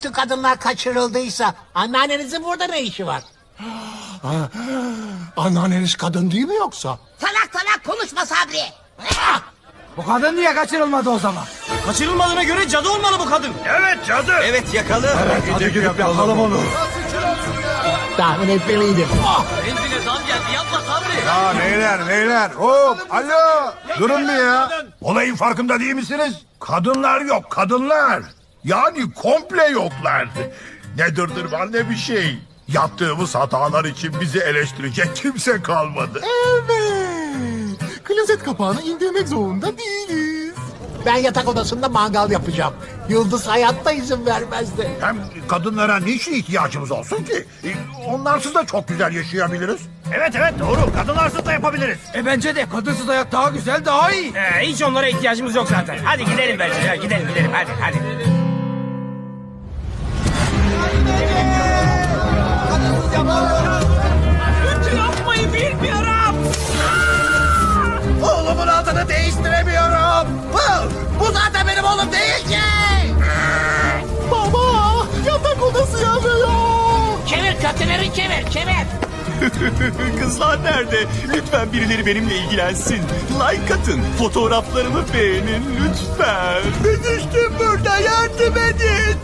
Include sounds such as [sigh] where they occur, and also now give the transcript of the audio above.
Bütün kadınlar kaçırıldıysa anneannenizin burada ne işi var? [gasps] Anneanneniz kadın değil mi yoksa? Salak salak konuşma Sabri. Bu kadın niye kaçırılmadı o zaman? Kaçırılmadığına göre cadı olmalı bu kadın. Evet cadı. Evet yakalı. Hadi gidip yakalım onu. Tahmin etmeliydim. Oh, Benzine zam geldi yapma Sabri. Ya beyler beyler hop alo durun bir ya. Olayın farkında değil misiniz? Kadınlar yok kadınlar. Yani komple yoklar. Ne dırdırman ne bir şey. Yaptığımız hatalar için bizi eleştirecek kimse kalmadı. Evet. Klozet kapağını indirmek zorunda değiliz. ben yatak odasında mangal yapacağım. Yıldız hayatta izin vermezdi. Hem kadınlara niçin ihtiyacımız olsun ki? E, Onlarsız da çok güzel yaşayabiliriz. Evet evet doğru. Kadınlarsız da yapabiliriz. E bence de kadınsız hayat daha güzel daha iyi. Ee, hiç onlara ihtiyacımız yok zaten. Hadi gidelim bence. Ya, gidelim gidelim hadi hadi. Oğlum değil ki. Baba yatak odası yanıyor. Çevir kötüleri çevir çevir. [laughs] Kızlar nerede? Lütfen birileri benimle ilgilensin. Like atın. Fotoğraflarımı beğenin lütfen. Ben işte burada yardım edin.